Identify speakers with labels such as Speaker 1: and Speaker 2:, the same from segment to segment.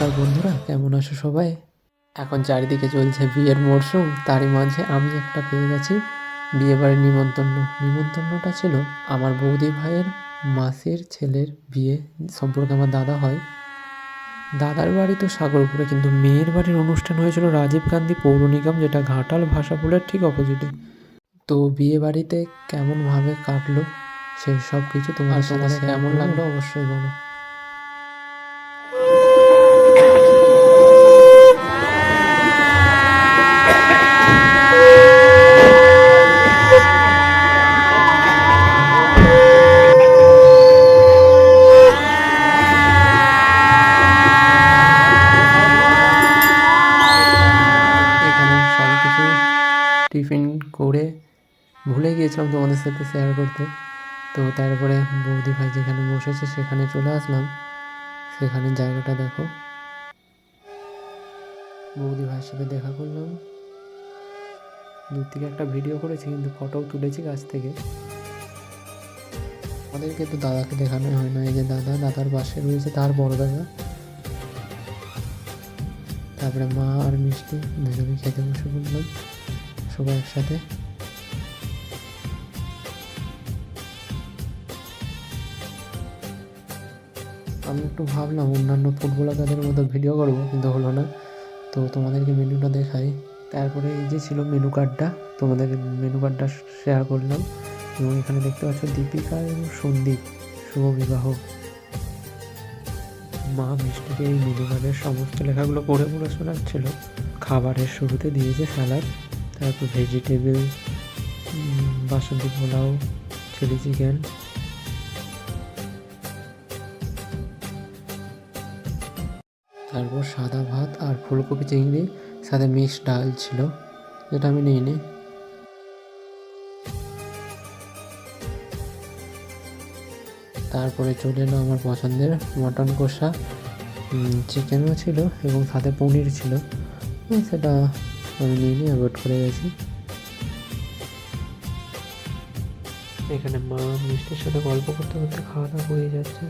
Speaker 1: নমস্কার বন্ধুরা কেমন আছো সবাই? এখন চারিদিকে চলছে বিয়ের মরশুম তারই মাঝে আমি একটা পেয়ে গেছি বিয়ে বাড়ির নিমন্ত্রণ। নিমন্ত্রণটা ছিল আমার বৌদি ভাইয়ের মাসির ছেলের বিয়ে সম্পর্কে আমার দাদা হয়। দাদার বাড়ি তো সাগরপুরে কিন্তু মেয়ের বাড়ির অনুষ্ঠান হয়েছিল রাজীব গান্ধী পৌর নিগম যেটা ঘাটাল ভাষাপুলের ঠিক অপোজিটে। তো বিয়ে বাড়িতে কেমনভাবে কাটলো সেই সব কিছু তোমার সাথে কেমন লাগল অবশ্যই বলো। ভুলে গিয়েছিলাম তোমাদের সাথে শেয়ার করতে। তো তারপরে বৌদি ভাই যেখানে বসেছে সেখানে চলে আসলাম। সেখানে জায়গাটা দেখো। বৌদি ভাইয়ের সাথে দেখা করলাম। দূর থেকে একটা ভিডিও করেছি, কিন্তু ফটোও তুলেছি কাছ থেকে। আমাদেরকে তো দাদাকে দেখানো হয় না, এই যে দাদা, দাদার পাশে রয়েছে তার বড় দাদা। তারপরে মা আর মিষ্টি দুজনে খেতে বসে পড়লাম, সবাই একসাথে। আমি একটু ভাবলাম অন্যান্য ফুটবলারদের মতো ভিডিও করব, কিন্তু হলো না। তো তোমাদেরকে মেনুটা দেখাই। তারপরে এই যে ছিল মেনু কার্ডটা তোমাদের মেনু কার্ডটা শেয়ার করলাম। এবং এখানে দেখতে পাচ্ছ দীপিকা এবং সন্দীপ, শুভ বিবাহ। মা মিষ্টিকে এই মেনু কার্ডের সমস্ত লেখাগুলো পড়ে পড়ে শোনাচ্ছিল। খাবারের শুরুতে দিয়েছে স্যালাড তারপর vegetable basanti pulao chilli chicken তারপর সাদা ভাত আর ফুলকপি চিংড়ি, সাথে মিক্সড ডাল ছিল, যেটা আমি নিইনি তারপরে চলে এলো আমার পছন্দের মটন কষা। চিকেনও ছিল এবং সাথে পনির ছিল। সেটা আমি নিইনি অ্যাভয়েড করে গেছি। এখানে মা মিষ্টির সাথে গল্প করতে করতে খাওয়া দাওয়া হয়ে যাচ্ছে।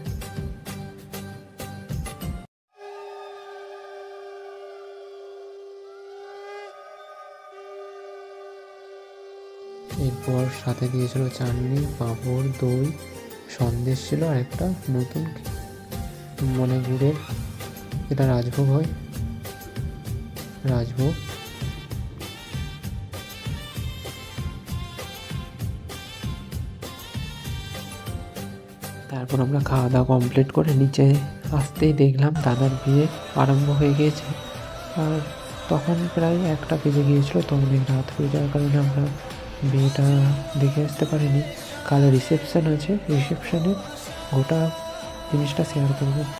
Speaker 1: এরপর সাথে দিয়েছিল চাটনি, পাঁপড়, দই, সন্দেশ ছিল আর একটা নতুন মনে গুড়ের। এটা রাজভোগ হয়। রাজভোগ। তারপর আমরা খাওয়া দাওয়া কমপ্লিট করে নিচে আসতেই দেখলাম দাদার বিয়ে আরম্ভ হয়ে গিয়েছে। আর তখন প্রায় একটা বেজে গিয়েছিল তো অনেক রাত হয়ে যাওয়ার কারণে আমরা বিয়েটা দেখে আসতে পারেনি। কাল রিসেপশান আছে রিসেপশানে গোটা জিনিসটা শেয়ার করব।